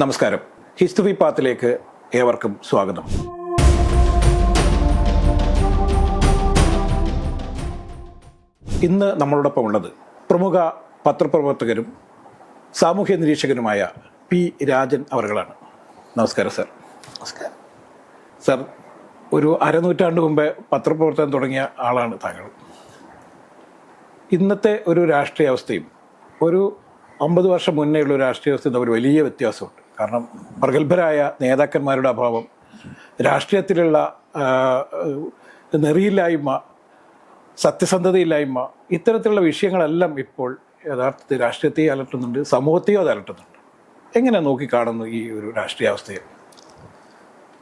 നമസ്കാരം. ഹിസ്റ്ററി പാത്തിലേക്ക് ഏവർക്കും സ്വാഗതം. ഇന്ന് നമ്മളോടൊപ്പം ഉള്ളത് പ്രമുഖ പത്രപ്രവർത്തകരും സാമൂഹ്യ നിരീക്ഷകനുമായ പി രാജൻ അവറുകളാണ് നമസ്കാരം സർ. നമസ്കാരം. സർ ഒരു അരനൂറ്റാണ്ട് മുമ്പേ പത്രപ്രവർത്തനം തുടങ്ങിയ ആളാണ് താങ്കൾ. ഇന്നത്തെ ഒരു രാഷ്ട്രീയ അവസ്ഥയും ഒരു അമ്പത് വർഷം മുന്നേ ഉള്ള രാഷ്ട്രീയ അവസ്ഥയും തമ്മിൽ വലിയ വ്യത്യാസമുണ്ട്. കാരണം പ്രഗത്ഭരായ നേതാക്കന്മാരുടെ അഭാവം രാഷ്ട്രീയത്തിലുള്ള നെറിയില്ലായ്മ സത്യസന്ധതയില്ലായ്മ ഇത്തരത്തിലുള്ള വിഷയങ്ങളെല്ലാം ഇപ്പോൾ യഥാർത്ഥത്തിൽ രാഷ്ട്രീയത്തെ അലട്ടുന്നുണ്ട് സമൂഹത്തെയും അത് അലട്ടുന്നുണ്ട്. എങ്ങനെ നോക്കിക്കാണുന്നു ഈ ഒരു രാഷ്ട്രീയാവസ്ഥയെ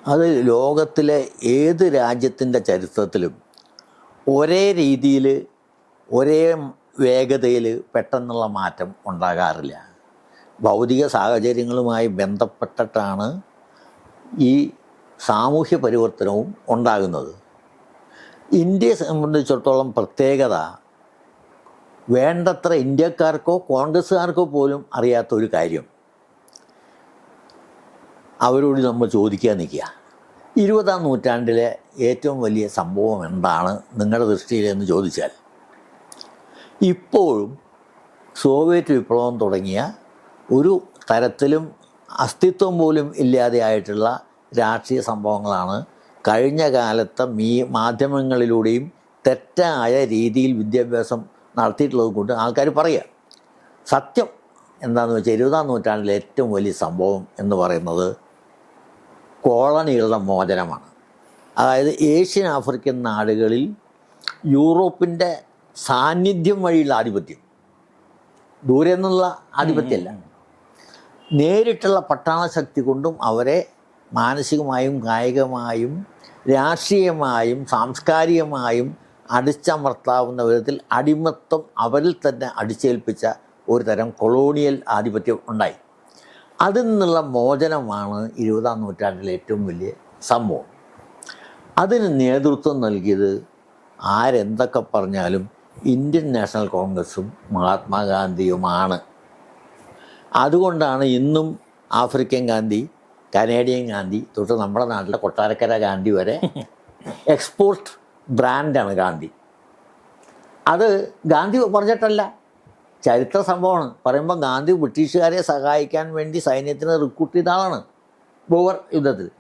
അത് ലോകത്തിലെ ഏത് രാജ്യത്തിന്റെ ചരിത്രത്തിലും ഒരേ രീതിയിൽ ഒരേ വേഗതയിൽ പെട്ടെന്നുള്ള മാറ്റം ഉണ്ടാകാറില്ല. ഭൗതിക സാഹചര്യങ്ങളുമായി ബന്ധപ്പെട്ടിട്ടാണ് ഈ സാമൂഹ്യ പരിവർത്തനവും ഉണ്ടാകുന്നത്. ഇന്ത്യയെ സംബന്ധിച്ചിടത്തോളം പ്രത്യേകത വേണ്ടത്ര ഇന്ത്യക്കാർക്കോ കോൺഗ്രസ്സുകാർക്കോ പോലും അറിയാത്ത ഒരു കാര്യം. അവരോട് നമ്മൾ ചോദിക്കാൻ നിൽക്കുക. ഇരുപതാം നൂറ്റാണ്ടിലെ ഏറ്റവും വലിയ സംഭവം എന്താണ് നിങ്ങളുടെ ദൃഷ്ടിയിൽ എന്ന് ചോദിച്ചാൽ ഇപ്പോഴും സോവിയറ്റ് വിപ്ലവം തുടങ്ങിയ ഒരു തരത്തിലും അസ്തിത്വം പോലും ഇല്ലാതെയായിട്ടുള്ള രാഷ്ട്രീയ സംഭവങ്ങളാണ് കഴിഞ്ഞ കാലത്തെ മീ മാധ്യമങ്ങളിലൂടെയും തെറ്റായ രീതിയിൽ വിദ്യാഭ്യാസം നടത്തിയിട്ടുള്ളത് കൊണ്ട് ആൾക്കാർ പറയുക. സത്യം എന്താണെന്ന് വെച്ചാൽ ഇരുപതാം നൂറ്റാണ്ടിലെ ഏറ്റവും വലിയ സംഭവം എന്ന് പറയുന്നത് കോളനികളുടെ മോചനമാണ്. അതായത് ഏഷ്യൻ ആഫ്രിക്കൻ നാടുകളിൽ യൂറോപ്പിന്റെ സാന്നിധ്യം വഴിയുള്ള ആധിപത്യം. ദൂരെ നിന്നുള്ള ആധിപത്യമല്ല. നേരിട്ടുള്ള പട്ടാള ശക്തി കൊണ്ടും അവരെ മാനസികമായും കായികമായും രാഷ്ട്രീയമായും സാംസ്കാരികമായും അടിച്ചമർത്താവുന്ന വിധത്തിൽ അടിമത്തം അവരിൽ തന്നെ അടിച്ചേൽപ്പിച്ച ഒരു തരം കൊളോണിയൽ ആധിപത്യം ഉണ്ടായി. അതിൽ നിന്നുള്ള മോചനമാണ് ഇരുപതാം നൂറ്റാണ്ടിലെ ഏറ്റവും വലിയ സംഭവം. അതിന് നേതൃത്വം നൽകിയത് ആരെന്തൊക്കെ പറഞ്ഞാലും ഇന്ത്യൻ നാഷണൽ കോൺഗ്രസും മഹാത്മാഗാന്ധിയുമാണ്. അതുകൊണ്ടാണ് ഇന്നും ആഫ്രിക്കൻ ഗാന്ധി കനേഡിയൻ ഗാന്ധി തൊട്ട് നമ്മുടെ നാട്ടിലെ കൊട്ടാരക്കര ഗാന്ധി വരെ എക്സ്പോർട്ട് ബ്രാൻഡാണ് ഗാന്ധി. അത് ഗാന്ധി പറഞ്ഞിട്ടല്ല. ചരിത്ര സംഭവമാണ്. പറയുമ്പോൾ ഗാന്ധി ബ്രിട്ടീഷുകാരെ സഹായിക്കാൻ വേണ്ടി സൈന്യത്തിന് റിക്രൂട്ട് ചെയ്ത ആളാണ് ബോവർ യുദ്ധത്തിൽ.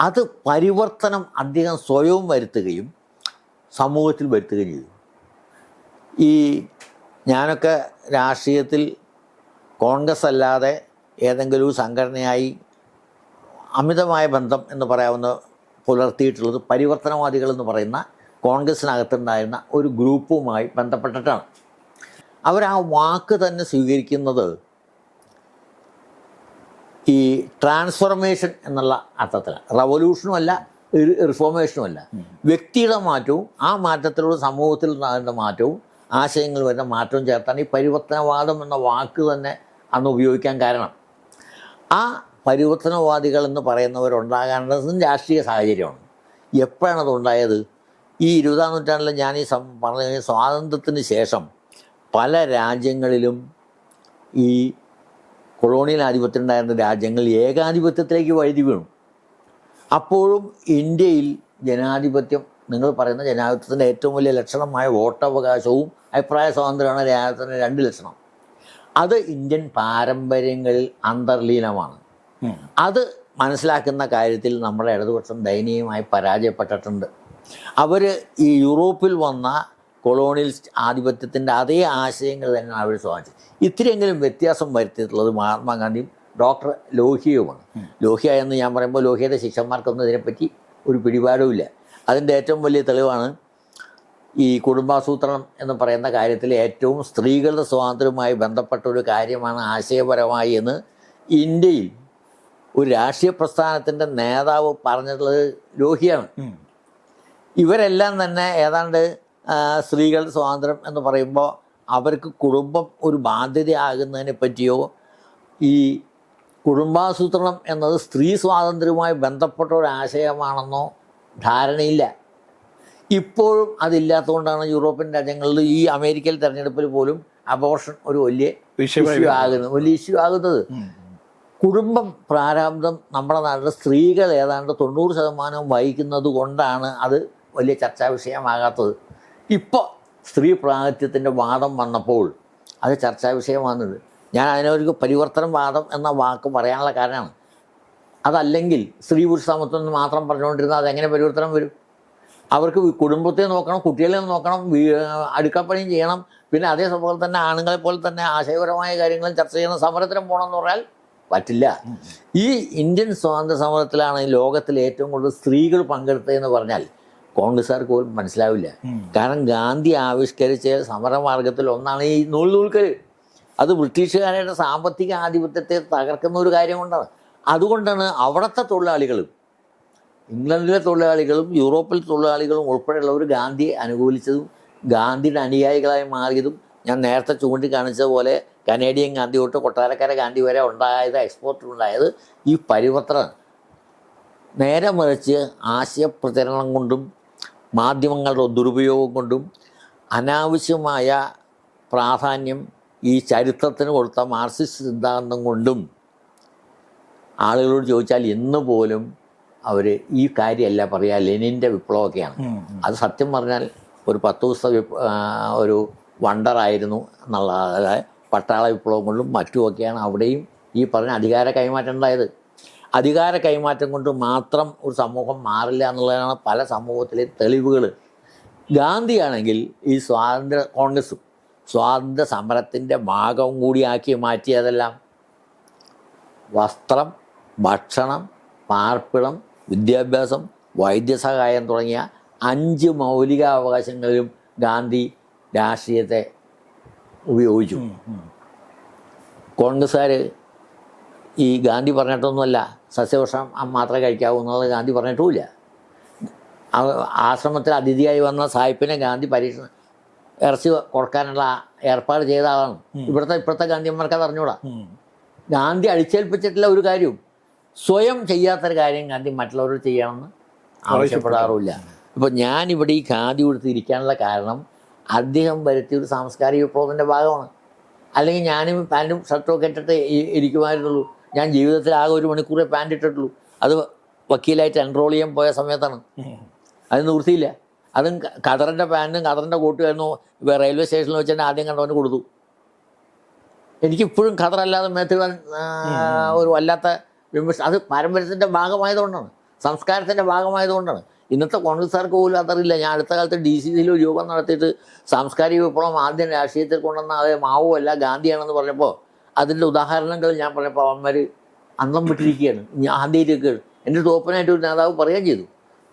അത് പരിവർത്തനം അദ്ദേഹം സ്വയവും വരുത്തുകയും സമൂഹത്തിൽ വരുത്തുകയും ചെയ്തു. ഈ ഞാനൊക്കെ രാഷ്ട്രീയത്തിൽ കോൺഗ്രസ് അല്ലാതെ ഏതെങ്കിലും ഒരു സംഘടനയായി അമിതമായ ബന്ധം എന്ന് പറയാവുന്ന പുലർത്തിയിട്ടുള്ളത് പരിവർത്തനവാദികൾ എന്ന് പറയുന്ന കോൺഗ്രസ്സിനകത്തുണ്ടായിരുന്ന ഒരു ഗ്രൂപ്പുമായി ബന്ധപ്പെട്ടിട്ടാണ്. അവർ ആ വാക്ക് തന്നെ സ്വീകരിക്കുന്നത് ഈ ട്രാൻസ്ഫോർമേഷൻ എന്നുള്ള അർത്ഥത്തിലാണ്. റവല്യൂഷനും അല്ല റിഫോർമേഷനും അല്ല വ്യക്തിയുടെ മാറ്റവും ആ മാറ്റത്തിലൂടെ സമൂഹത്തിൽ ഉണ്ടാകുന്ന മാറ്റവും ആശയങ്ങൾ വരുന്ന മാറ്റവും ചേർത്താണ് ഈ പരിവർത്തനവാദം എന്ന വാക്ക് തന്നെ അന്ന് ഉപയോഗിക്കാൻ കാരണം. ആ പരിവർത്തനവാദികൾ എന്ന് പറയുന്നവരുണ്ടാകേണ്ടതും രാഷ്ട്രീയ സാഹചര്യമാണ്. എപ്പോഴാണ് അതുണ്ടായത്? ഈ ഇരുപതാം നൂറ്റാണ്ടിൽ ഞാൻ ഈ സം പറഞ്ഞു കഴിഞ്ഞാൽ സ്വാതന്ത്ര്യത്തിന് ശേഷം പല രാജ്യങ്ങളിലും ഈ കൊളോണിയൽ ആധിപത്യം ഉണ്ടായിരുന്ന രാജ്യങ്ങൾ ഏകാധിപത്യത്തിലേക്ക് വഴുതി വീണു. അപ്പോഴും ഇന്ത്യയിൽ ജനാധിപത്യം നിങ്ങൾ പറയുന്ന ജനാധിപത്യത്തിന്റെ ഏറ്റവും വലിയ ലക്ഷണമായ വോട്ടവകാശവും അഭിപ്രായ സ്വാതന്ത്ര്യമാണ് ജനാധിപത്യത്തിന്റെ രണ്ട് ലക്ഷണം. അത് ഇന്ത്യൻ പാരമ്പര്യങ്ങളിൽ അന്തർലീനമാണ്. അത് മനസ്സിലാക്കുന്ന കാര്യത്തിൽ നമ്മുടെ ഇടതുപക്ഷം ദയനീയമായി പരാജയപ്പെട്ടിട്ടുണ്ട്. അവർ ഈ യൂറോപ്പിൽ വന്ന കൊളോണിയൽ ആധിപത്യത്തിന്റെ അതേ ആശയങ്ങൾ തന്നെയാണ് അവർ സ്വാധീനിച്ചത് ഇത്തിരിയെങ്കിലും വ്യത്യാസം വരുത്തിയിട്ടുള്ളത് മഹാത്മാഗാന്ധിയും ഡോക്ടർ ലോഹിയവുമാണ് ലോഹിയ എന്ന് ഞാൻ പറയുമ്പോൾ ലോഹിയയുടെ ശിഷ്യന്മാർക്കൊന്നും ഇതിനെപ്പറ്റി ഒരു പിടിപാടുമില്ല. അതിന്റെ ഏറ്റവും വലിയ തെളിവാണ് ഈ കുടുംബാസൂത്രണം എന്ന് പറയുന്ന കാര്യത്തിൽ ഏറ്റവും സ്ത്രീകളുടെ സ്വാതന്ത്ര്യവുമായി ബന്ധപ്പെട്ട ഒരു കാര്യമാണ് ആശയപരമായി എന്ന് ഇന്ത്യയിൽ ഒരു രാഷ്ട്രീയ പ്രസ്ഥാനത്തിന്റെ നേതാവ് പറഞ്ഞിട്ടുള്ളത് ലോഹിയാണ്. ഇവരെല്ലാം തന്നെ ഏതാണ്ട് സ്ത്രീകളുടെ സ്വാതന്ത്ര്യം എന്ന് പറയുമ്പോൾ അവർക്ക് കുടുംബം ഒരു ബാധ്യതയാകുന്നതിനെ പറ്റിയോ ഈ കുടുംബാസൂത്രണം എന്നത് സ്ത്രീ സ്വാതന്ത്ര്യവുമായി ബന്ധപ്പെട്ട ഒരു ആശയമാണെന്നോ ധാരണയില്ല. ഇപ്പോഴും അതില്ലാത്തതുകൊണ്ടാണ് യൂറോപ്യൻ രാജ്യങ്ങളിൽ ഈ അമേരിക്കയിൽ തെരഞ്ഞെടുപ്പിൽ പോലും അബോർഷൻ ഒരു വലിയ വിഷയ ഇഷ്യൂ ആകുന്നത് വലിയ ഇഷ്യൂ ആകുന്നത്. കുടുംബം പ്രാരാബ്ദം നമ്മുടെ നാട്ടിലെ സ്ത്രീകൾ ഏതാണ്ട് തൊണ്ണൂറ് ശതമാനം വഹിക്കുന്നത് കൊണ്ടാണ് അത് വലിയ ചർച്ചാ വിഷയമാകാത്തത്. ഇപ്പോൾ സ്ത്രീ പ്രാതിനിധ്യത്തിന്റെ വാദം വന്നപ്പോൾ അത് ചർച്ചാ വിഷയമാകുന്നത്. ഞാൻ അതിനൊരു പരിവർത്തനം വാദം എന്ന വാക്ക് പറയാനുള്ള കാരണമാണ്. അതല്ലെങ്കിൽ സ്ത്രീ പുരുഷ സമത്വം എന്ന് മാത്രം പറഞ്ഞുകൊണ്ടിരുന്നാൽ അതെങ്ങനെ പരിവർത്തനം വരും? അവർക്ക് കുടുംബത്തെ നോക്കണം കുട്ടികളെ നോക്കണം അടുക്കപ്പണിയും അടുക്കളപ്പണിയും ചെയ്യണം. പിന്നെ അതേ സമയത്ത് തന്നെ ആണുങ്ങളെ പോലെ തന്നെ ആശയപരമായ കാര്യങ്ങളും ചർച്ച ചെയ്യണം സമരത്തിനും പോകണമെന്ന് പറഞ്ഞാൽ പറ്റില്ല. ഈ ഇന്ത്യൻ സ്വാതന്ത്ര്യ സമരത്തിലാണ് ഈ ലോകത്തിൽ ഏറ്റവും കൂടുതൽ സ്ത്രീകൾ പങ്കെടുത്തതെന്ന് പറഞ്ഞാൽ കോൺഗ്രസ്സുകാർക്ക് പോലും മനസ്സിലാവില്ല. കാരണം ഗാന്ധി ആവിഷ്കരിച്ച സമരമാർഗത്തിൽ ഒന്നാണ് ഈ നൂൽ നൂൽക്കൽ. അത് ബ്രിട്ടീഷുകാരുടെ സാമ്പത്തിക ആധിപത്യത്തെ തകർക്കുന്ന ഒരു കാര്യം കൊണ്ടാണ് അതുകൊണ്ടാണ് അവിടുത്തെ തൊഴിലാളികളും ഇംഗ്ലണ്ടിലെ തൊഴിലാളികളും യൂറോപ്പിലെ തൊഴിലാളികളും ഉൾപ്പെടെയുള്ളവർ ഗാന്ധിയെ അനുകൂലിച്ചതും ഗാന്ധിയുടെ അനുയായികളായി മാറിയതും ഞാൻ നേരത്തെ ചൂണ്ടിക്കാണിച്ച പോലെ കനേഡിയൻ ഗാന്ധി തൊട്ട് കൊട്ടാരക്കര ഗാന്ധി വരെ ഉണ്ടായത് എക്സ്പോർട്ടിലുണ്ടായത് ഈ പരിവർത്തനം നേരെ മറിച്ച് ആശയപ്രചരണം കൊണ്ടും മാധ്യമങ്ങളുടെ ദുരുപയോഗം കൊണ്ടും അനാവശ്യമായ പ്രാധാന്യം ഈ ചരിത്രത്തിന് കൊടുത്ത മാർക്സിസ്റ്റ് സിദ്ധാന്തം കൊണ്ടും ആളുകളോട് ചോദിച്ചാൽ ഇന്ന് പോലും അവർ ഈ കാര്യമല്ല പറയുക ലെനിന്റെ വിപ്ലവമൊക്കെയാണ്. അത് സത്യം പറഞ്ഞാൽ ഒരു പത്ത് ദിവസത്തെ ഒരു വണ്ടറായിരുന്നു എന്നുള്ള അതായത് പട്ടാള വിപ്ലവം കൊണ്ടും മറ്റുമൊക്കെയാണ് അവിടെയും ഈ പറഞ്ഞ അധികാര കൈമാറ്റം ഉണ്ടായത്. അധികാര കൈമാറ്റം കൊണ്ട് മാത്രം ഒരു സമൂഹം മാറില്ല എന്നുള്ളതാണ് പല സമൂഹത്തിലെ തെളിവുകൾ. ഗാന്ധിയാണെങ്കിൽ ഈ സ്വാതന്ത്ര്യ കോൺഗ്രസും സ്വാതന്ത്ര്യ സമരത്തിന്റെ ഭാഗം കൂടിയാക്കി മാറ്റിയതെല്ലാം വസ്ത്രം ഭക്ഷണം പാർപ്പിടം വിദ്യാഭ്യാസം വൈദ്യസഹായം തുടങ്ങിയ അഞ്ച് മൗലിക അവകാശങ്ങളിലും ഗാന്ധി രാഷ്ട്രീയത്തെ ഉപയോഗിച്ചു. കോൺഗ്രസ്സുകാർ ഈ ഗാന്ധി പറഞ്ഞിട്ടൊന്നുമല്ല സസ്യഭക്ഷണം മാത്രമേ കഴിക്കാവൂ എന്നുള്ളത് ഗാന്ധി പറഞ്ഞിട്ടുമില്ല. ആശ്രമത്തിൽ അതിഥിയായി വന്ന സായിപ്പിനെ ഗാന്ധി പരീക്ഷ ഇറച്ചി കൊടുക്കാനുള്ള ഏർപ്പാട് ചെയ്ത ആളാണ്. ഇവിടുത്തെ ഇപ്പോഴത്തെ ഗാന്ധിയന്മാർക്ക് അത് അറിഞ്ഞൂടാ ഗാന്ധി അടിച്ചേൽപ്പിച്ചിട്ടില്ല ഒരു കാര്യവും സ്വയം ചെയ്യാത്തൊരു കാര്യം ഗാന്ധി മറ്റുള്ളവരോട് ചെയ്യണമെന്ന് ആവശ്യപ്പെടാറുമില്ല. ഇപ്പോൾ ഞാനിവിടെ ഈ ഖാദി കൊടുത്ത് ഇരിക്കാനുള്ള കാരണം അദ്ദേഹം വരുത്തിയ ഒരു സാംസ്കാരിക വിപ്ലവത്തിന്റെ ഭാഗമാണ്. അല്ലെങ്കിൽ ഞാനും പാന്റും ഷർട്ടും ഒക്കെ ഇട്ടിട്ട് ഇരിക്കുമായിരുന്നുള്ളൂ. ഞാൻ ജീവിതത്തിൽ ആകെ ഒരു മണിക്കൂറേ പാന്റ് ഇട്ടിട്ടുള്ളൂ. അത് വക്കീലായിട്ട് എൻറോൾ ചെയ്യാൻ പോയ സമയത്താണ്. അത് നിവൃത്തിയില്ല. അതും ഖദറിന്റെ പാന്റും ഖദറിന്റെ കോട്ടുമായിരുന്നു റെയിൽവേ സ്റ്റേഷനിൽ വെച്ച് തന്നെ ആദ്യം കണ്ടവന് കൊടുത്തു. എനിക്കിപ്പോഴും ഖദറല്ലാതെ മേത്തിടാൻ ഒരു വല്ലാത്ത വിമർശനം അത് പാരമ്പര്യത്തിന്റെ ഭാഗമായതുകൊണ്ടാണ്. സംസ്കാരത്തിന്റെ ഭാഗമായതുകൊണ്ടാണ്. ഇന്നത്തെ കോൺഗ്രസ്സുകാർക്ക് പോലും അതറിയില്ല. ഞാൻ അടുത്ത കാലത്ത് ഡി സി സിയിൽ ഒരു യോഗം നടത്തിയിട്ട് സാംസ്കാരിക വിപ്ലവം ആദ്യം രാഷ്ട്രീയത്തിൽ കൊണ്ടുവന്ന അതായത് മാവോ അല്ല ഗാന്ധിയാണെന്ന് പറഞ്ഞപ്പോൾ അതിന്റെ ഉദാഹരണങ്ങൾ ഞാൻ പറഞ്ഞപ്പോൾ അവന്മാർ അന്തം വിട്ടിരിക്കുകയാണ്. ഞാൻ ആദ്യമായിട്ടൊക്കെയാണ് എന്റെ തോപ്പനായിട്ട് ഒരു നേതാവ് പറയുകയും ചെയ്തു.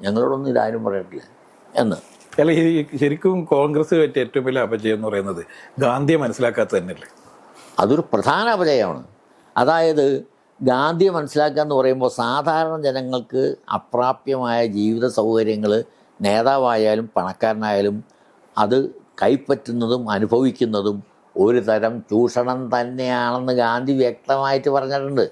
ഞങ്ങളോടൊന്നും ഇതാരും പറയട്ടില്ല എന്ന്. അല്ല ഈ ശരിക്കും കോൺഗ്രസ് പറ്റിയ ഏറ്റവും വലിയ അപജയം എന്ന് പറയുന്നത് ഗാന്ധിയെ മനസ്സിലാക്കാത്തത് തന്നെയല്ലേ അതൊരു പ്രധാന അപജയമാണ്. അതായത് ഗാന്ധിയെ മനസ്സിലാക്കുക എന്ന് പറയുമ്പോൾ സാധാരണ ജനങ്ങൾക്ക് അപ്രാപ്യമായ ജീവിത സൗകര്യങ്ങൾ നേതാവായാലും പണക്കാരനായാലും അത് കൈപ്പറ്റുന്നതും അനുഭവിക്കുന്നതും ഒരു തരം ചൂഷണം തന്നെയാണെന്ന് ഗാന്ധി വ്യക്തമായിട്ട് പറഞ്ഞിട്ടുണ്ട്.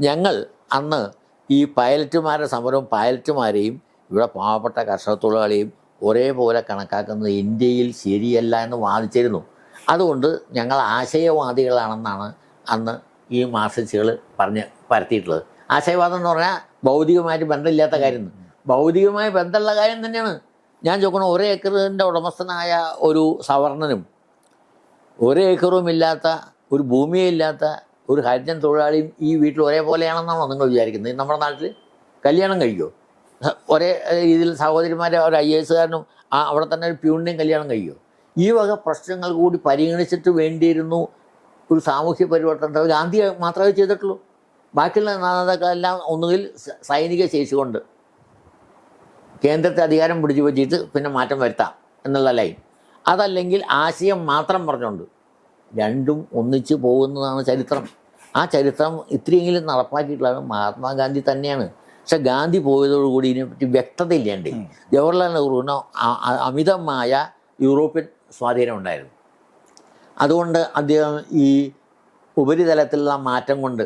ഞങ്ങൾ അന്ന് ഈ പൈലറ്റുമാരുടെ സമരവും പൈലറ്റുമാരെയും ഇവിടെ പാവപ്പെട്ട കർഷക തൊഴിലാളിയും ഒരേപോലെ കണക്കാക്കുന്നത് ഇന്ത്യയിൽ ശരിയല്ല എന്ന് വാദിച്ചിരുന്നു. അതുകൊണ്ട് ഞങ്ങൾ ആശയവാദികളാണെന്നാണ് അന്ന് ഈ മാർസിസ്റ്റുകൾ പറഞ്ഞ് പരത്തിയിട്ടുള്ളത്. ആശയവാദം എന്ന് പറഞ്ഞാൽ ഭൗതികമായിട്ട് ബന്ധമില്ലാത്ത കാര്യം. ഭൗതികമായ ബന്ധമുള്ള കാര്യം തന്നെയാണ്. ഞാൻ ചോദിക്കണം ഒരു ഏക്കറിന്റെ ഉടമസ്ഥനായ ഒരു സവർണനും ഒരു ഏക്കറും ഇല്ലാത്ത ഒരു ഭൂമിയേ ഇല്ലാത്ത ഒരു ഹരിജൻ തൊഴിലാളിയും ഈ വീട്ടിൽ ഒരേപോലെയാണെന്നാണോ നിങ്ങൾ വിചാരിക്കുന്നത്? നമ്മുടെ നാട്ടിൽ കല്യാണം കഴിക്കുമോ ഒരേ രീതിയിൽ സഹോദരിമാരെ ഒരു ഐ എസുകാരനും അവിടെ തന്നെ ഒരു പ്യൂണിനെയും കല്യാണം കഴിക്കുമോ ഈ വക പ്രശ്നങ്ങൾ കൂടി പരിഗണിച്ചിട്ട് വേണ്ടിയിരുന്നു ഒരു സാമൂഹ്യ പരിവർത്തനം ഗാന്ധി മാത്രമേ ചെയ്തിട്ടുള്ളൂ. ബാക്കിയുള്ള നേതാക്കളെല്ലാം ഒന്നുകിൽ സൈനിക ശേഷി കൊണ്ട് കേന്ദ്രത്തെ അധികാരം പിടിച്ചു പറ്റിയിട്ട് പിന്നെ മാറ്റം വരുത്താം എന്നുള്ള ലൈൻ. അതല്ലെങ്കിൽ ആശയം മാത്രം പറഞ്ഞുകൊണ്ട് രണ്ടും ഒന്നിച്ച് പോകുന്നതാണ് ചരിത്രം. ആ ചരിത്രം ഇത്രയെങ്കിലും നടപ്പാക്കിയിട്ടുള്ളത് മഹാത്മാഗാന്ധി തന്നെയാണ്. പക്ഷെ ഗാന്ധി പോയതോടുകൂടി ഇതിനെപ്പറ്റി വ്യക്തത ഇല്ലാണ്ട് ജവഹർലാൽ നെഹ്റുവിന് അമിതമായ യൂറോപ്യൻ സ്വാധീനം ഉണ്ടായിരുന്നു. അതുകൊണ്ട് അദ്ദേഹം ഈ ഉപരിതലത്തിലുള്ള മാറ്റം കൊണ്ട്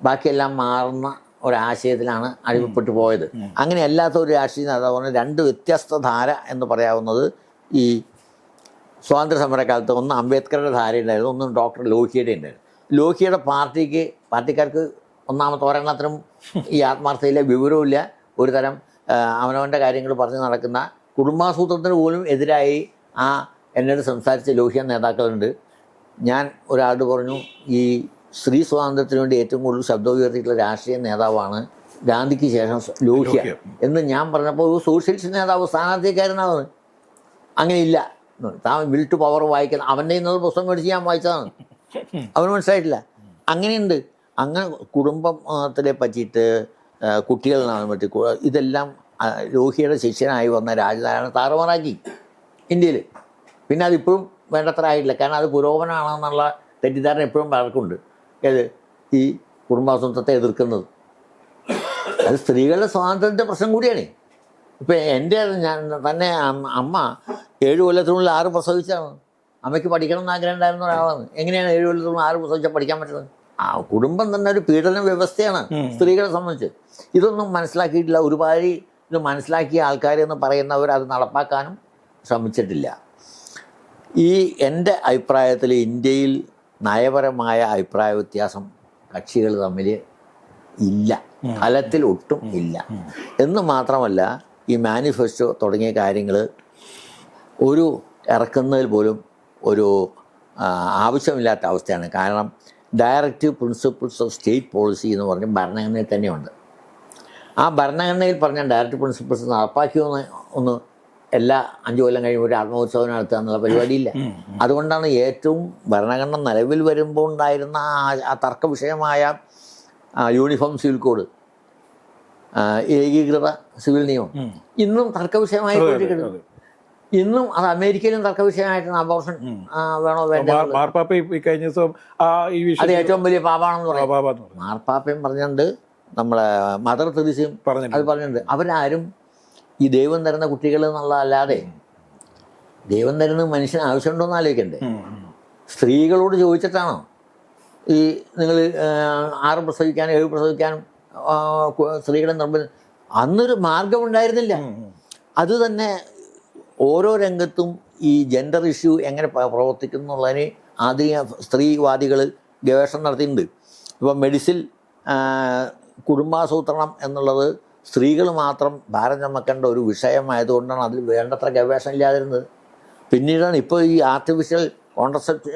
ബാക്കിയെല്ലാം മാറുന്ന ഒരാശയത്തിലാണ് അടിമപ്പെട്ടു പോയത്. അങ്ങനെ അല്ലാത്ത ഒരു രാഷ്ട്രീയ നേതാവാണ് രണ്ട് വ്യത്യസ്ത ധാര എന്ന് പറയാവുന്നത് ഈ സ്വാതന്ത്ര്യ സമരകാലത്ത് ഒന്ന് അംബേദ്കറുടെ ധാരയുണ്ടായിരുന്നു ഒന്ന് ഡോക്ടർ ലോഹിയുടെ ഉണ്ടായിരുന്നു. ലോഹിയുടെ പാർട്ടിക്ക് പാർട്ടിക്കാർക്ക് ഒന്നാമത്തെ ഒരെണ്ണത്തിനും ഈ ആത്മാർത്ഥയിലെ വിവരവുമില്ല. ഒരു തരം അവനവന്റെ കാര്യങ്ങൾ പറഞ്ഞ് നടക്കുന്ന കുടുംബാസൂത്രത്തിന് പോലും എതിരായി ആ എന്നോട് സംസാരിച്ച ലോഹ്യ നേതാക്കളുണ്ട്. ഞാൻ ഒരാളോട് പറഞ്ഞു ഈ സ്ത്രീ സ്വാതന്ത്ര്യത്തിന് വേണ്ടി ഏറ്റവും കൂടുതൽ ശബ്ദം ഉയർത്തിയിട്ടുള്ള രാഷ്ട്രീയ നേതാവാണ് ഗാന്ധിക്ക് ശേഷം ലോഹ്യ. എന്ന് ഞാൻ പറഞ്ഞപ്പോൾ ഒരു സോഷ്യലിസ്റ്റ് നേതാവ് സ്ഥാനാർത്ഥിക്കാരനാണ്. അങ്ങനെയില്ല താൻ വിൽ ടു പവർ വായിക്കുന്ന അവന്റെ ഇന്നത് പുസ്തകം മേടിച്ച് ഞാൻ വായിച്ചതാണ്. അവന് മനസ്സിലായിട്ടില്ല. അങ്ങനെയുണ്ട്. അങ്ങനെ കുടുംബത്തിലെ പറ്റിയിട്ട് കുട്ടികളിലാണ് കുട്ടികളെ പറ്റി ഇതെല്ലാം ലോഹിയുടെ ശിഷ്യനായി വന്ന രാജധാനി താറുമാറാക്കി ഇന്ത്യയിൽ പിന്നെ അതിപ്പോഴും വേണ്ടത്ര ആയിട്ടില്ല കാരണം അത് പുരോഗമനമാണെന്നുള്ള തെറ്റിദ്ധാരണ എപ്പോഴും പലർക്കുണ്ട്. ഏത്? ഈ കുടുംബാസൂത്രത്തെ എതിർക്കുന്നത്. അത് സ്ത്രീകളുടെ സ്വാതന്ത്ര്യത്തിന്റെ പ്രശ്നം കൂടിയാണ്. ഇപ്പം എന്റെ ഞാൻ തന്നെ അമ്മ- അമ്മ ഏഴ് കൊല്ലത്തിനുള്ളിൽ ആറ് പ്രസവിച്ചാണ് അമ്മയ്ക്ക് പഠിക്കണം എന്ന് ആഗ്രഹം ഉണ്ടായിരുന്ന ഒരാളാണ്. എങ്ങനെയാണ് ഏഴ് കൊല്ലത്തിനുള്ളിൽ ആറ് പ്രസവിച്ചാൽ പഠിക്കാൻ പറ്റുന്നത്? ആ കുടുംബം തന്നെ ഒരു പീഡന വ്യവസ്ഥയാണ് സ്ത്രീകളെ സംബന്ധിച്ച്. ഇതൊന്നും മനസ്സിലാക്കിയിട്ടില്ല. ഒരുപാട് ഇത് മനസ്സിലാക്കിയ ആൾക്കാരെന്ന് പറയുന്നവർ അത് നടപ്പാക്കാനും ശ്രമിച്ചിട്ടില്ല. ഈ എന്റെ അഭിപ്രായത്തിൽ ഇന്ത്യയിൽ നയപരമായ അഭിപ്രായ വ്യത്യാസം കക്ഷികൾ തമ്മിൽ ഇല്ല. ഫലത്തിൽ ഒട്ടും ഇല്ല. എന്ന് മാത്രമല്ല ഈ മാനിഫെസ്റ്റോ തുടങ്ങിയ കാര്യങ്ങൾ ഒരു ഇറക്കുന്നതിൽ പോലും ഒരു ആവശ്യമില്ലാത്ത അവസ്ഥയാണ്. കാരണം directive principles of state policy എന്ന് പറഞ്ഞ ഭരണഘടനയിൽ തന്നെയുണ്ട്. ആ ഭരണഘടനയിൽ പറഞ്ഞ ഡയറക്റ്റീവ് പ്രിൻസിപ്പിൾസ് നടപ്പാക്കിയോ എന്ന് ഒന്ന് എല്ലാ അഞ്ചു കൊല്ലം കഴിയുമ്പോൾ ഒരു ആത്മോത്സവം നടത്തുക എന്നുള്ള പരിപാടിയില്ല. അതുകൊണ്ടാണ് ഏറ്റവും ഭരണഘടന നിലവിൽ വരുമ്പോൾ ഉണ്ടായിരുന്ന ആ തർക്ക വിഷയമായ യൂണിഫോം സിവിൽ കോഡ് ഏകീകൃത സിവിൽ നിയമം. ഇന്നും തർക്ക വിഷയമായി കൊണ്ടിരിക്കുന്നത് ഇന്നും അത് അമേരിക്കയിലും തർക്ക വിഷയമായിട്ടാണ് അബോർഷൻ വേണോ അത് ഏറ്റവും വലിയ പാപാണെന്ന് പറയും. ബാബാ എന്ന് മാർപ്പാപ്പയും പറഞ്ഞിട്ടുണ്ട് നമ്മളെ മദർ തെരീസയും അത് പറഞ്ഞിട്ടുണ്ട്. അവരാരും ഈ ദൈവം തരുന്ന കുട്ടികൾ എന്നുള്ളതല്ലാതെ ദൈവം തരുന്ന മനുഷ്യന് ആവശ്യമുണ്ടോ എന്ന് ആലോചിക്കണ്ടേ. സ്ത്രീകളോട് ചോദിച്ചിട്ടാണോ? ഈ നിങ്ങൾ ആറ് പ്രസവിക്കാനും ഏഴ് പ്രസവിക്കാനും സ്ത്രീകളെ നിർബന്ധം അന്നൊരു മാർഗം ഉണ്ടായിരുന്നില്ല. അത് തന്നെ ഓരോ രംഗത്തും ഈ ജെൻഡർ ഇഷ്യൂ എങ്ങനെ പ്ര- പ്രവർത്തിക്കുന്നു എന്നുള്ളതിന് ആധുനിക സ്ത്രീവാദികൾ ഗവേഷണം നടത്തിയിട്ടുണ്ട്. ഇപ്പം മെഡിസിൻ കുടുംബാസൂത്രണം എന്നുള്ളത് സ്ത്രീകൾ മാത്രം ഭാരം ചുമക്കേണ്ട ഒരു വിഷയമായതുകൊണ്ടാണ് അതിൽ വേണ്ടത്ര ഗവേഷണം ഇല്ലാതിരുന്നത്. പിന്നീടാണ് ഇപ്പോൾ ഈ ആർട്ടിഫിഷ്യൽ കോൺട്രസെപ്റ്റ്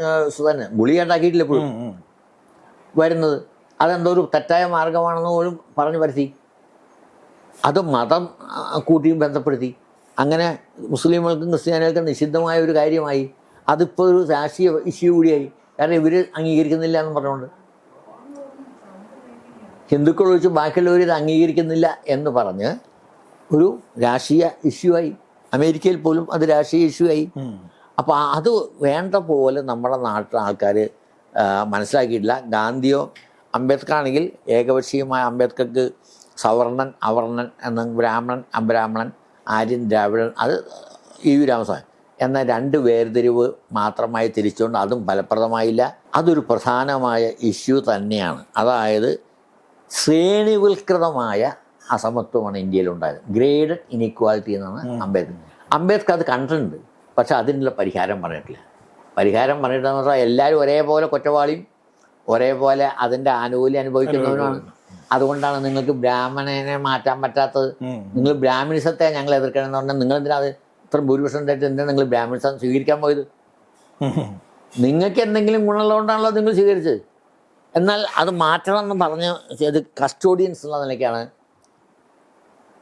തന്നെ ഗുളിക ഉണ്ടാക്കിയിട്ടില്ല ഇപ്പോഴും. വരുന്നത്. അതെന്തോ ഒരു തെറ്റായ മാർഗമാണെന്ന് പോലും പറഞ്ഞു വരുത്തി. അത് മതം കൂട്ടിയും ബന്ധപ്പെടുത്തി. അങ്ങനെ മുസ്ലിമുകൾക്കും ക്രിസ്ത്യാനികൾക്കും നിഷിദ്ധമായ ഒരു കാര്യമായി. അതിപ്പോൾ ഒരു രാഷ്ട്രീയ ഇഷ്യൂ കൂടിയായി. കാരണം ഇവർ അംഗീകരിക്കുന്നില്ല എന്ന് പറഞ്ഞുകൊണ്ട്. ഹിന്ദുക്കൾ ഒഴിച്ച് ബാക്കിയുള്ളവർ ഇത് അംഗീകരിക്കുന്നില്ല എന്ന് പറഞ്ഞ് ഒരു രാഷ്ട്രീയ ഇഷ്യൂ ആയി. അമേരിക്കയിൽ പോലും അത് രാഷ്ട്രീയ ഇഷ്യൂ ആയി. അപ്പോൾ അത് വേണ്ട പോലെ നമ്മുടെ നാട്ടിലെ ആൾക്കാർ മനസ്സിലാക്കിയിട്ടില്ല. ഗാന്ധിയോ അംബേദ്കർ ആണെങ്കിൽ ഏകപക്ഷീയമായ അംബേദ്കർക്ക് സവർണൻ അവർണൻ എന്ന ബ്രാഹ്മണൻ അബ്രാഹ്മണൻ ആര്യൻ ദ്രാവിഡൻ അത് ഈ വി രാമസ്വാമി എന്ന രണ്ട് വേർതിരിവ് മാത്രമായി തിരിച്ചുകൊണ്ട് അതും ഫലപ്രദമായില്ല. അതൊരു പ്രധാനമായ ഇഷ്യൂ തന്നെയാണ്. അതായത് ശ്രേണിവൽകൃതമായ അസമത്വമാണ് ഇന്ത്യയിലുണ്ടായത്. ഗ്രേഡഡ് ഇനീക്വാലിറ്റി എന്നാണ് അംബേദ്കർ. അംബേദ്കർ അത് കണ്ടിട്ടുണ്ട്. പക്ഷെ അതിനുള്ള പരിഹാരം പറഞ്ഞിട്ടില്ല. പരിഹാരം പറഞ്ഞിട്ടെന്ന് പറഞ്ഞാൽ എല്ലാവരും ഒരേപോലെ കുറ്റവാളിയും ഒരേപോലെ അതിന്റെ ആനുകൂല്യം അനുഭവിക്കുന്നവരുമാണ് അതുകൊണ്ടാണ് നിങ്ങൾക്ക് ബ്രാഹ്മണനെ മാറ്റാൻ പറ്റാത്തത്. നിങ്ങൾ ബ്രാഹ്മണിസത്തെ ഞങ്ങൾ എതിർക്കണമെന്ന് പറഞ്ഞാൽ നിങ്ങൾ എന്തിനാ അത് ഇത്ര ഭൂരിപക്ഷം ഉണ്ടായിട്ട് എന്തിനാ നിങ്ങൾ ബ്രാഹ്മണിസം സ്വീകരിക്കാൻ പോയത്? നിങ്ങൾക്ക് എന്തെങ്കിലും ഗുണമുള്ളതുകൊണ്ടാണല്ലോ നിങ്ങൾ സ്വീകരിച്ചത്. എന്നാൽ അത് മാറ്റണം എന്ന് പറഞ്ഞ് ഇത് കസ്റ്റോഡിയൻസ് എന്ന നിലയ്ക്കാണ്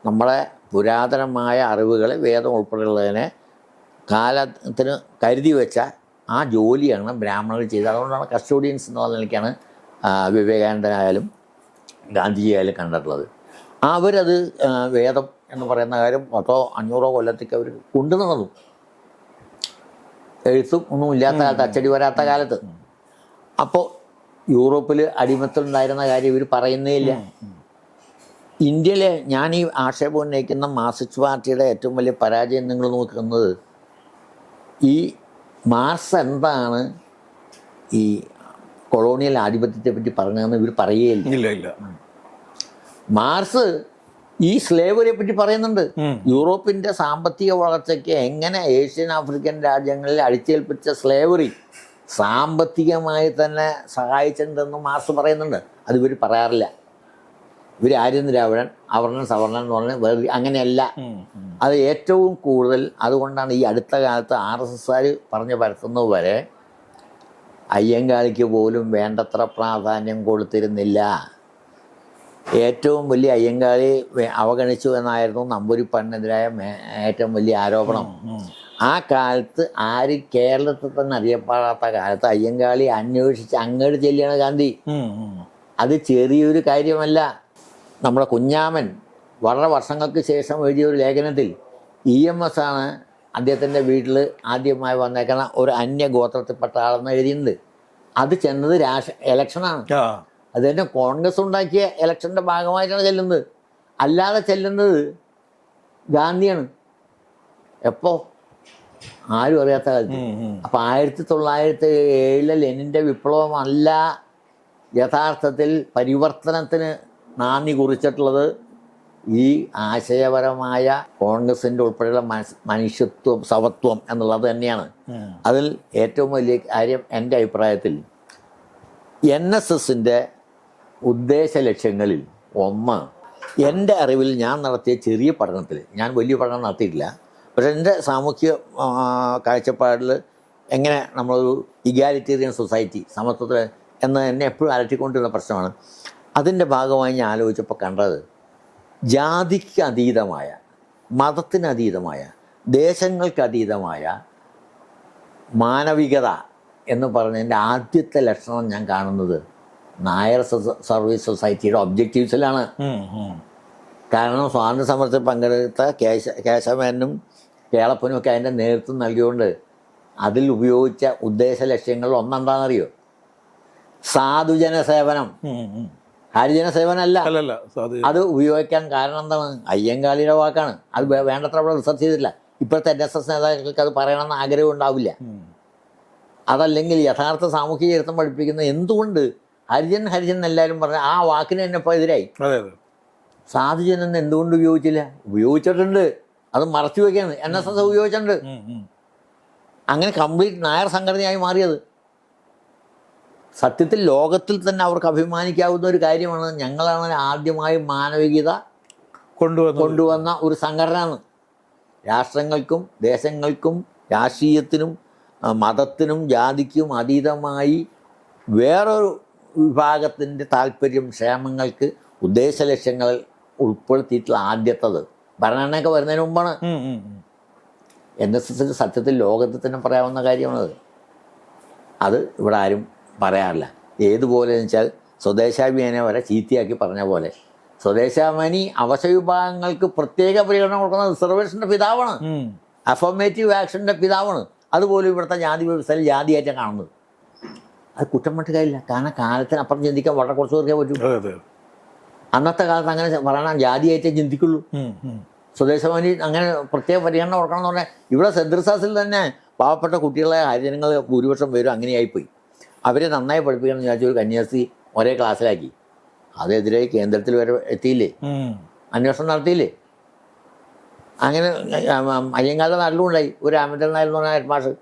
നമ്മളെ പുരാതനമായ അറിവുകൾ വേദം ഉൾപ്പെടെയുള്ളതിനെ കാലത്തിന് കരുതി വെച്ച ആ ജോലിയാണ് ബ്രാഹ്മണർ ചെയ്തത്. അതുകൊണ്ടാണ് കസ്റ്റോഡിയൻസ് എന്നുള്ള നിലയ്ക്കാണ് വിവേകാനന്ദനായാലും വിവേകാനന്ദനായാലും ഗാന്ധിജിയായാലും കണ്ടിട്ടുള്ളത്. അവരത് വേദം എന്ന് പറയുന്ന കാര്യം പത്തോ അഞ്ഞൂറോ കൊല്ലത്തേക്ക് അവർ കൊണ്ടു നടന്നു എഴുത്തും ഒന്നും ഇല്ലാത്ത കാലത്ത് അച്ചടി വരാത്ത കാലത്ത്. അപ്പോൾ യൂറോപ്പിൽ അടിമത്തം ഉണ്ടായിരുന്ന കാര്യം ഇവർ പറയുന്നേ ഇല്ല. ഇന്ത്യയിലെ ഞാൻ ഈ ആക്ഷേപം ഉന്നയിക്കുന്ന മാർസിസ്റ്റ് പാർട്ടിയുടെ ഏറ്റവും വലിയ പരാജയം നിങ്ങൾ നോക്കുന്നത് ഈ മാർസ് എന്താണ് ഈ കൊളോണിയൽ ആധിപത്യത്തെ പറ്റി പറഞ്ഞതെന്ന് ഇവർ പറയുകയില്ല ഇല്ല. ഇല്ല മാർസ് ഈ സ്ലേവറിയെ പറ്റി പറയുന്നുണ്ട്. യൂറോപ്പിന്റെ സാമ്പത്തിക വളർച്ചയ്ക്ക് എങ്ങനെ ഏഷ്യൻ ആഫ്രിക്കൻ രാജ്യങ്ങളിൽ അടിച്ചേൽപ്പിച്ച സ്ലേവറി സാമ്പത്തികമായി തന്നെ സഹായിച്ചിട്ടുണ്ടെന്നും മാർസ് പറയുന്നുണ്ട്. അത് ഇവർ പറയാറില്ല. ഇവർ ആര്യൻ ദ്രാവിഡൻ അവർണൻ സവർണൻ എന്ന് പറഞ്ഞാൽ വേറെ അങ്ങനെയല്ല. അത് ഏറ്റവും കൂടുതൽ അതുകൊണ്ടാണ് ഈ അടുത്ത കാലത്ത് ആർ എസ് എസ്സുകാർ പറഞ്ഞ് പരത്തുന്നത് വരെ അയ്യങ്കാളിക്ക് പോലും വേണ്ടത്ര പ്രാധാന്യം കൊടുത്തിരുന്നില്ല. ഏറ്റവും വലിയ അയ്യങ്കാളി അവഗണിച്ചു എന്നായിരുന്നു നമ്പൂരിപ്പണ്ണിനെതിരായ മേ- ഏറ്റവും വലിയ ആരോപണം. ആ കാലത്ത് ആര് കേരളത്തിൽ തന്നെ അറിയപ്പെടാത്ത കാലത്ത് അയ്യങ്കാളി അന്വേഷിച്ച് അങ്ങോട്ട് ചെല്ലുകയാണ് ഗാന്ധി. അത് ചെറിയൊരു കാര്യമല്ല. നമ്മുടെ കുഞ്ഞാമൻ വളരെ വർഷങ്ങൾക്ക് ശേഷം എഴുതിയ ഒരു ലേഖനത്തിൽ ഇ എം എസ് ആണ് അദ്ദേഹത്തിന്റെ വീട്ടിൽ ആദ്യമായി വന്നേക്കുന്ന ഒരു അന്യ ഗോത്രത്തിൽപ്പെട്ട ആളെന്ന് എഴുതിയിട്ടുണ്ട്. അത് ചെന്നത് രാഷ ഇലക്ഷനാണ് അത് തന്നെ കോൺഗ്രസ് ഉണ്ടാക്കിയ ഇലക്ഷന്റെ ഭാഗമായിട്ടാണ് ചെല്ലുന്നത്. അല്ലാതെ ചെല്ലുന്നത് ഗാന്ധിയാണ്. എപ്പോ? ആരും അറിയാത്ത കാലത്ത്. അപ്പൊ ആയിരത്തി തൊള്ളായിരത്തി ഏഴിലെ ലെനിന്റെ വിപ്ലവമല്ല യഥാർത്ഥത്തിൽ പരിവർത്തനത്തിന് നാന്ദി കുറിച്ചിട്ടുള്ളത് ഈ ആശയപരമായ കോൺഗ്രസിന്റെ ഉൾപ്പെടെയുള്ള മനുഷ്യത്വം സവത്വം എന്നുള്ളത് തന്നെയാണ്. അതിൽ ഏറ്റവും വലിയ കാര്യം എന്റെ അഭിപ്രായത്തിൽ എൻ എസ് എസിന്റെ ഉദ്ദേശ ലക്ഷ്യങ്ങളിൽ ഒന്ന് എന്റെ അറിവിൽ ഞാൻ നടത്തിയ ചെറിയ പഠനത്തിൽ ഞാൻ വലിയ പഠനം നടത്തിയിട്ടില്ല പക്ഷേ എന്റെ സാമൂഹ്യ കാഴ്ചപ്പാടിൽ എങ്ങനെ നമ്മളൊരു ഇഗാലിറ്റേറിയൻ സൊസൈറ്റി സമത്വത്തിൽ എന്ന് എന്നെ എപ്പോഴും അലട്ടിക്കൊണ്ടിരുന്ന പ്രശ്നമാണ് അതിന്റെ ഭാഗമായി ഞാൻ ആലോചിച്ചപ്പോൾ കണ്ടത് ജാതിക്ക് അതീതമായ മതത്തിന് അതീതമായ ദേശങ്ങൾക്ക് അതീതമായ മാനവികത എന്ന് പറഞ്ഞതിന്റെ ആദ്യത്തെ ലക്ഷണം ഞാൻ കാണുന്നത് നായർ സർവീസ് സൊസൈറ്റിയുടെ ഒബ്ജക്റ്റീവ്സിലാണ്. കാരണം സ്വാതന്ത്ര്യ സമരത്തിൽ പങ്കെടുത്ത കേശ കേശവനും കേളപ്പനും ഒക്കെ അതിന്റെ നേതൃത്വം നൽകിയുകൊണ്ട് അതിൽ ഉപയോഗിച്ച ഉദ്ദേശ ലക്ഷ്യങ്ങളിൽ ഒന്നെന്താണെന്നറിയോ? സാധുജന സേവനം. ഹരിജന സേവനമല്ല അത് ഉപയോഗിക്കാൻ കാരണം എന്താണ്? അയ്യങ്കാളിയുടെ വാക്കാണ്. അത് വേണ്ടത്ര അവിടെ റിസർച്ച് ചെയ്തിട്ടില്ല. ഇപ്പോഴത്തെ എൻ എസ് എസ് നേതാക്കൾക്ക് അത് പറയണമെന്ന് ആഗ്രഹം ഉണ്ടാവില്ല. അതല്ലെങ്കിൽ യഥാർത്ഥ സാമൂഹ്യ ചരിത്രം പഠിപ്പിക്കുന്ന എന്തുകൊണ്ട് ഹരിജൻ ഹരിജൻ എല്ലാവരും പറഞ്ഞ ആ വാക്കിന് തന്നെ ഇപ്പോൾ എതിരായി? സാധുജൻ എന്ന് എന്തുകൊണ്ട് ഉപയോഗിച്ചില്ല? ഉപയോഗിച്ചിട്ടുണ്ട്. അത് മറച്ചു വയ്ക്കാണ് എൻ എസ് എസ് ഉപയോഗിച്ചിട്ടുണ്ട്. അങ്ങനെ കംപ്ലീറ്റ് നായർ സംഘടനയായി മാറിയത്. സത്യത്തിൽ ലോകത്തിൽ തന്നെ അവർക്ക് അഭിമാനിക്കാവുന്ന ഒരു കാര്യമാണ് ഞങ്ങളാണ് ആദ്യമായി മാനവികത കൊണ്ടുവന്ന കൊണ്ടുവന്ന ഒരു സംഘടനയാണ്. രാഷ്ട്രങ്ങൾക്കും ദേശങ്ങൾക്കും രാഷ്ട്രീയത്തിനും മതത്തിനും ജാതിക്കും അതീതമായി വേറൊരു വിഭാഗത്തിന്റെ താല്പര്യം ക്ഷേമങ്ങൾക്ക് ഉദ്ദേശ ലക്ഷ്യങ്ങൾ ഉൾപ്പെടുത്തിയിട്ടുള്ള ആദ്യത്തത്. ഭരണഘടനയൊക്കെ വരുന്നതിന് മുമ്പാണ്. എൻ എസ് എസിന്റെ സത്യത്തിൽ ലോകത്തിൽ തന്നെ പറയാവുന്ന കാര്യമാണത്. അത് ഇവിടെ ആരും പറയാറില്ല. ഏതുപോലെ എന്ന് വെച്ചാൽ സ്വദേശാഭിമാനെ വരെ ചീത്തയാക്കി പറഞ്ഞ പോലെ. സ്വദേശാഭിമാനി അവശ വിഭാഗങ്ങൾക്ക് പ്രത്യേക പരിഗണന കൊടുക്കുന്ന റിസർവേഷന്റെ പിതാവാണ്. അഫോമേറ്റീവ് ആക്ഷന്റെ പിതാവാണ്. അതുപോലും ഇവിടുത്തെ ജാതി വ്യവസ്ഥയിൽ ജാതിയായിട്ടാണ് കാണുന്നത്. അത് കുറ്റം മറ്റു കാര്യമില്ല. കാരണം കാലത്തിനപ്പുറം ചിന്തിക്കാൻ വളരെ കുറച്ച് പേർക്കേ പറ്റൂ. അന്നത്തെ കാലത്ത് അങ്ങനെ പറയണം ജാതിയായിട്ടേ ചിന്തിക്കുള്ളൂ. സ്വദേശമാനി അങ്ങനെ പ്രത്യേക പരിഗണന കൊടുക്കണം എന്ന് പറഞ്ഞാൽ ഇവിടെ സെൻട്രസാസിൽ തന്നെ പാവപ്പെട്ട കുട്ടികളെ ഹരിജനങ്ങൾ ഭൂരിപക്ഷം പേരും അങ്ങനെയായിപ്പോയി. അവരെ നന്നായി പഠിപ്പിക്കണം എന്ന് ഒരു കന്യാസി ഒരേ ക്ലാസ്സിലാക്കി. അതെതിരെ കേന്ദ്രത്തിൽ വരെ എത്തിയില്ലേ? അന്വേഷണം നടത്തിയില്ലേ? അങ്ങനെ അയ്യങ്കാളുടെ നാട്ടിലും ഉണ്ടായി. ഒരു രാമചന്ദ്രൻ നായർ എന്ന് പറഞ്ഞ ഹെഡ്മാഷ്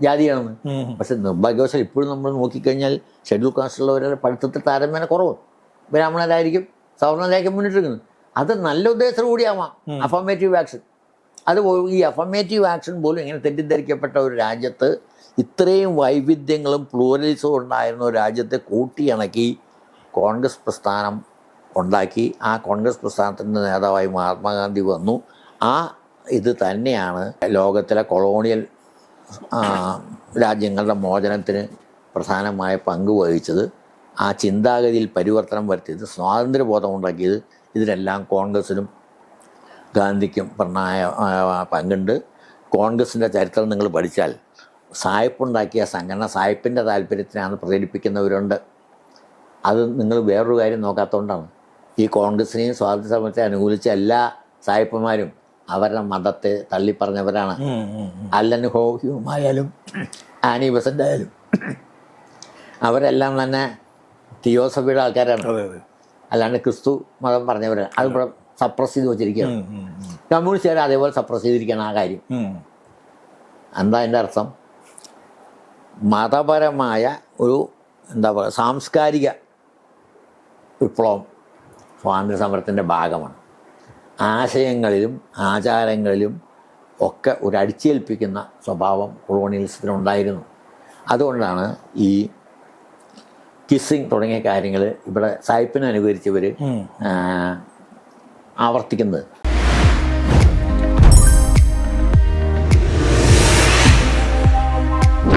ജാതിയാണെന്ന്. പക്ഷെ നിർഭാഗ്യവശാൽ ഇപ്പോഴും നമ്മൾ നോക്കിക്കഴിഞ്ഞാൽ ഷെഡ്യൂൾ കാസ്റ്റുള്ളവരുടെ പഠിത്തത്തിൽ താരതമ്യേന കുറവ്. ബ്രാഹ്മണരായിരിക്കും സവർണരായിരിക്കും മുന്നിട്ടിരിക്കുന്നത് അത് നല്ല ഉദ്ദേശത്തോടു കൂടിയാവാം. അഫർമേറ്റീവ് ആക്ഷൻ അത് ഈ അഫർമേറ്റീവ് ആക്ഷൻ പോലും ഇങ്ങനെ തെറ്റിദ്ധരിക്കപ്പെട്ട ഒരു രാജ്യത്ത് ഇത്രയും വൈവിധ്യങ്ങളും പ്ലൂറലിസവും ഉണ്ടായിരുന്ന ഒരു രാജ്യത്തെ കൂട്ടിയിണക്കി കോൺഗ്രസ് പ്രസ്ഥാനം ഉണ്ടാക്കി. ആ കോൺഗ്രസ് പ്രസ്ഥാനത്തിന്റെ നേതാവായി മഹാത്മാഗാന്ധി വന്നു. ആ ഇത് തന്നെയാണ് ലോകത്തിലെ കൊളോണിയൽ രാജ്യങ്ങളുടെ മോചനത്തിന് പ്രധാനമായ പങ്ക് വഹിച്ചത്. ആ ചിന്താഗതിയിൽ പരിവർത്തനം വരുത്തിയത് സ്വാതന്ത്ര്യബോധം ഉണ്ടാക്കിയത് ഇതിനെല്ലാം കോൺഗ്രസിനും ഗാന്ധിക്കും പ്രണായ പങ്കുണ്ട്. കോൺഗ്രസിന്റെ ചരിത്രം നിങ്ങൾ പഠിച്ചാൽ സായിപ്പുണ്ടാക്കിയ സംഘടന സായിപ്പിന്റെ താല്പര്യത്തിനാണ് പ്രചരിപ്പിക്കുന്നവരുണ്ട്. അത് നിങ്ങൾ വേറൊരു കാര്യം നോക്കാത്തതുകൊണ്ടാണ് ഈ കോൺഗ്രസിനെയും സ്വാതന്ത്ര്യ സമരത്തെ അനുകൂലിച്ച എല്ലാ സായിപ്പന്മാരും അവരുടെ മതത്തെ തള്ളിപ്പറഞ്ഞവരാണ്. അല്ലൻ ഹോഹിയുമായാലും ആനി ബസന്റ് ആയാലും അവരെല്ലാം തന്നെ തിയോസഫിയുടെ ആൾക്കാരാണ്. അല്ലാണ്ട് ക്രിസ്തു മതം പറഞ്ഞവരാണ് അത് ഇവിടെ സപ്രസ് ചെയ്ത് വെച്ചിരിക്കുകയാണ്. കമ്മ്യൂണിസ്റ്റുകാർ അതേപോലെ സപ്രസ് ചെയ്തിരിക്കുകയാണ് ആ കാര്യം. എന്താ എന്റെ അർത്ഥം? മതപരമായ ഒരു എന്താ പറയുക സാംസ്കാരിക വിപ്ലവം സ്വാതന്ത്ര്യ സമരത്തിന്റെ ഭാഗമാണ്. ആശയങ്ങളിലും ആചാരങ്ങളിലും ഒക്കെ ഒരു അടിച്ചേൽപ്പിക്കുന്ന സ്വഭാവം കൊളോണിയലിസത്തിനുണ്ടായിരുന്നു. അതുകൊണ്ടാണ് ഈ കിസ്സിങ് തുടങ്ങിയ കാര്യങ്ങൾ ഇവിടെ സായിപ്പിനെ അനുകരിച്ചവർ ആവർത്തിക്കുന്നത്.